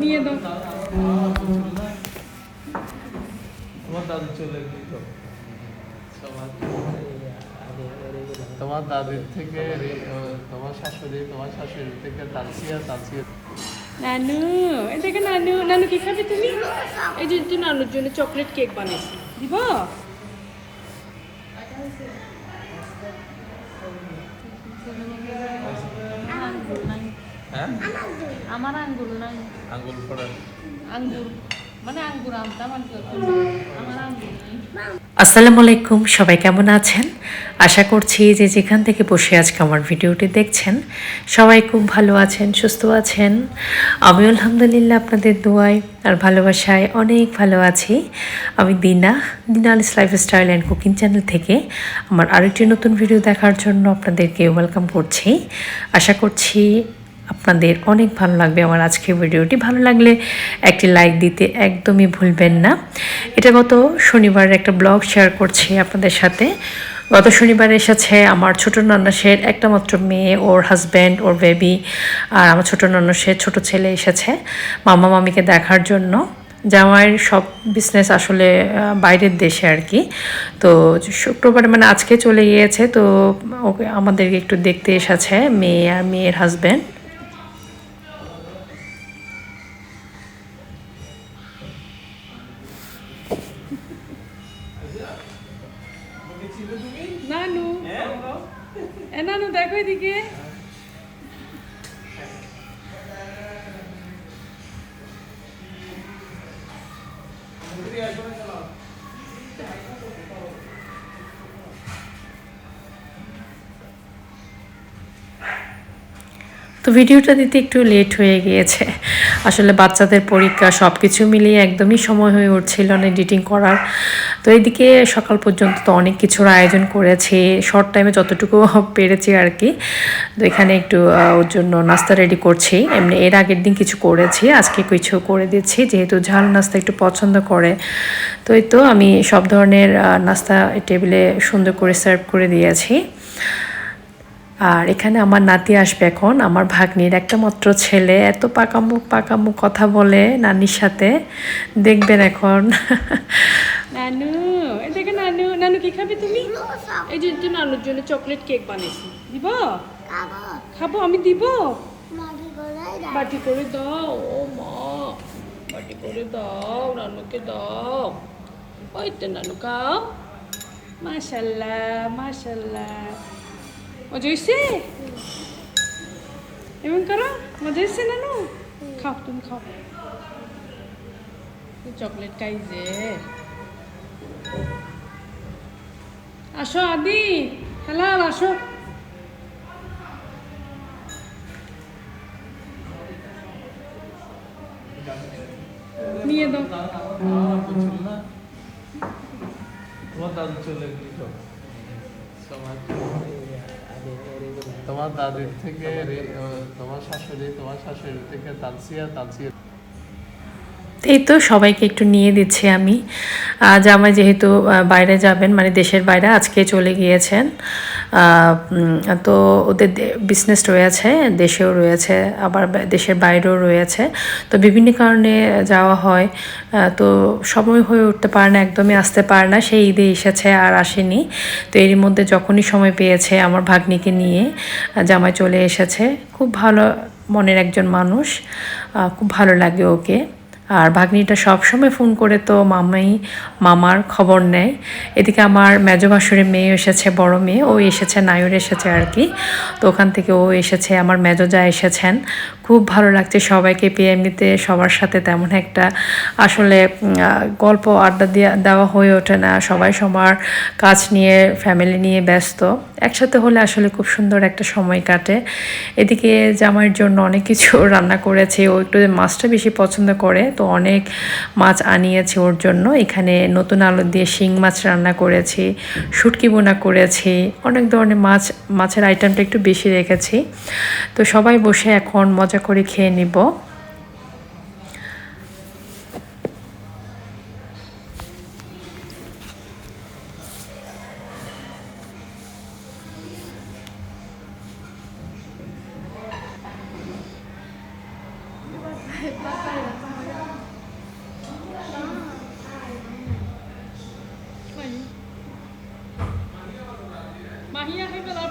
নিয়ে দাও। তোমার দাদু চলে গেল। তোমার দাদির থেকে তোমার শাশুড়ি তোমার শাশুড়ি থেকে তালসিয়া তালসিয়া। নানু এই দেখো নানু নানু কি খাবে তুমি? এই যে যে নানুর জন্য চকলেট কেক বানিয়েছি দিব? হ্যাঁ? আমার আঙ্গুর নাই। আঙ্গুল পড়া। আঙ্গুর মানে আঙ্গুর আনতাম আর আমার আঙ্গুর নেই। আসসালামু আলাইকুম সবাই কেমন আছেন? আশা করছি যে যেখান থেকে বসে আজকে আমার ভিডিওটি দেখছেন সবাই খুব ভালো আছেন সুস্থ আছেন। আমি আলহামদুলিল্লাহ আপনাদের দোয়ায় আর ভালোবাসায় অনেক ভালো আছি। আমি দিনা দিনালিস লাইফস্টাইল অ্যান্ড কুকিং চ্যানেল থেকে আমার আরেকটি নতুন ভিডিও দেখার জন্য আপনাদেরকে ওয়েলকাম করছি। আশা করছি আপনাদের অনেক ভালো লাগবে আমার আজকের ভিডিওটি। ভালো লাগলে একটি লাইক দিতে একদমই ভুলবেন না। এটা গত শনিবারের একটা ব্লগ শেয়ার করছি আপনাদের সাথে। গত শনিবার এসেছে আমার ছোট নন্নসের একটা মাত্র মেয়ে, ওর হাজব্যান্ড ওর বেবি আর আমার ছোট নন্নসের ছোট ছেলে এসেছে মামা মামিকে দেখার জন্য। জামাইয়ের সব বিজনেস আসলে বাইরের দেশে আর কি। তো শুক্রবার মানে আজকে চলে গিয়েছে, তো ওকে আমাদেরকে একটু দেখতে এসেছে, মেয়ে আর মেয়ের হাজব্যান্ড নানু। এ নানু দেখো এদিকে। তো ভিডিওটা দিতে একটু লেট হয়ে গিয়েছে। আসলে বাচ্চাদের পরীক্ষা সব কিছু মিলিয়ে একদমই সময় হয়ে উঠছিল না এডিটিং করার। তো এদিকে সকাল পর্যন্ত তো অনেক কিছুর আয়োজন করেছি শর্ট টাইমে যতটুকু পেরেছি আর কি তো এখানে একটু ওর জন্য নাস্তা রেডি করছি। এমনি এর আগের দিন কিছু করেছি, আজকে কিছু করে দিচ্ছি। যেহেতু ঝাল নাস্তা একটু পছন্দ করে, তো এই তো আমি সব ধরনের নাস্তা টেবিলে সুন্দর করে সার্ভ করে দিয়েছি। আর এখানে আমার নাতি আসবে এখন আমার ভাগ্নির একটা মাত্র ছেলে। এত পাকামুখ পাকামুখ কথা বলে নানির সাথে। দেখবেন এখন। নানু এই দেখো নানু নানু কি খাবে তুমি? এই যে যে নানুর জন্য চকলেট কেক বানিয়েছি। দিব? খাব। আমি দিব? বাটি করে দাও। ও মা। বাটি করে দাও নানুকে দাও। ওই তো নানু খাও। মাশাল্লাহ মাশাল্লাহ। মজা এমন করো মজা হয়েছে নানু খাও তুমি খাও চকলেট খাই যে আসো আদি হেলাল আসো নিয়ে দাও তোমার দাদু চলে গেল তোমার দাদির থেকে তোমার শাশুড়ি তোমার শাশুড়ি থেকে তালসিয়া তালসিয়া। এই তো সবাইকে একটু নিয়ে দিচ্ছি আমি। আহ, জামাই যেহেতু বাইরে যাবেন মানে দেশের বাইরে আজকে চলে গিয়েছেন। তো ওদের বিজনেস রয়েছে দেশেও রয়েছে আবার দেশের বাইরেও রয়েছে। তো বিভিন্ন কারণে যাওয়া হয় তো সময় হয়ে উঠতে পারে না একদমই আসতে পারে না সেই ঈদে এসেছে আর আসেনি। তো এরই মধ্যে যখনই সময় পেয়েছে আমার ভাগ্নিকে নিয়ে জামাই চলে এসেছে। খুব ভালো মনের একজন মানুষ খুব ভালো লাগে ওকে। আর ভাগ্নিটা সবসময় ফোন করে তো মামাই, মামার খবর নেয়। এদিকে আমার মেজ ভাসুরের মেয়ে এসেছে, বড় মেয়ে। ও এসেছে, নায়র এসেছে আর কি। তো ওখান থেকে ও এসেছে, আমার মেজ যা এসেছেন। খুব ভালো লাগছে সবাইকে পেয়ে এমনিতে সবার সাথে তেমন একটা আসলে গল্প আড্ডা দেওয়া দেওয়া হয়ে ওঠে না। সবাই সবার কাজ নিয়ে, ফ্যামিলি নিয়ে ব্যস্ত। একসাথে হলে আসলে খুব সুন্দর একটা সময় কাটে। এদিকে জামাইয়ের জন্য অনেক কিছু রান্না করেছে। ও একটু মাছটা বেশি পছন্দ করে। তো অনেক মাছ আনিয়েছি ওর জন্য। এখানে নতুন আলু দিয়ে শিং মাছ রান্না করেছি, শুটকি বোনা করেছি, অনেক ধরনের মাছ, মাছের আইটেমটা একটু বেশি রেখেছি। তো সবাই বসে এখন মজা করে খেয়ে নিব।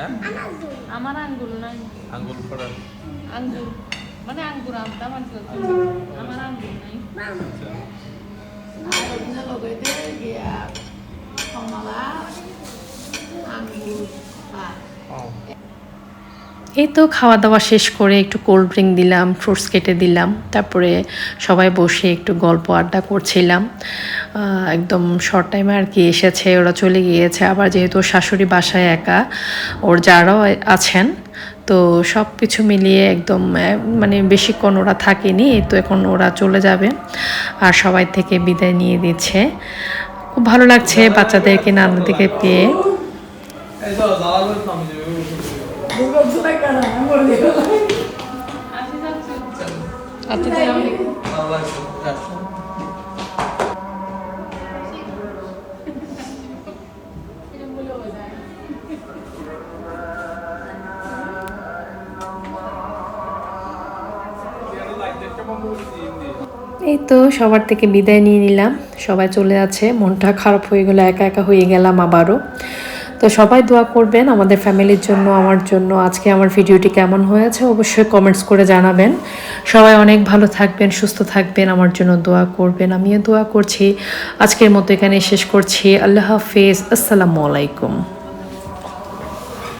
হ্যাঁ আমার আঙ্গুল নাই আঙ্গুল ফোড়ান আঙ্গুর মানে আঙ্গুর আনতাম আর কি আমার আঙ্গুর নাই ও এই তো খাওয়া দাওয়া শেষ করে একটু কোল্ড ড্রিঙ্ক দিলাম ফ্রুটস কেটে দিলাম, তারপরে সবাই বসে একটু গল্প আড্ডা করছিলাম। একদম শর্ট টাইমে আর কি এসেছে, ওরা চলে গিয়েছে, আবার যেহেতু শাশুড়ি বাসায় একা, ওর যারাও আছেন, তো সব কিছু মিলিয়ে একদম মানে বেশিক্ষণ ওরা থাকেনি তো এখন ওরা চলে যাবে, আর সবাই থেকে বিদায় নিয়ে দিচ্ছে খুব ভালো লাগছে বাচ্চাদেরকে নানা দিকে পেয়ে এই তো সবার থেকে বিদায় নিয়ে নিলাম। সবাই চলে যাচ্ছে। মনটা খারাপ হয়ে গেলো, একা একা হয়ে গেলাম আবারও। তো সবাই দোয়া করবেন আমাদের ফ্যামিলির জন্য, আমার জন্য। আজকে আমার ভিডিওটি কেমন হয়েছে অবশ্যই কমেন্টস করে জানাবেন। সবাই অনেক ভালো থাকবেন, সুস্থ থাকবেন, আমার জন্য দোয়া করবেন। আমিও দোয়া করছি। আজকের মতো এখানে শেষ করছি। আল্লাহ হাফেজ। আসসালামু আলাইকুম।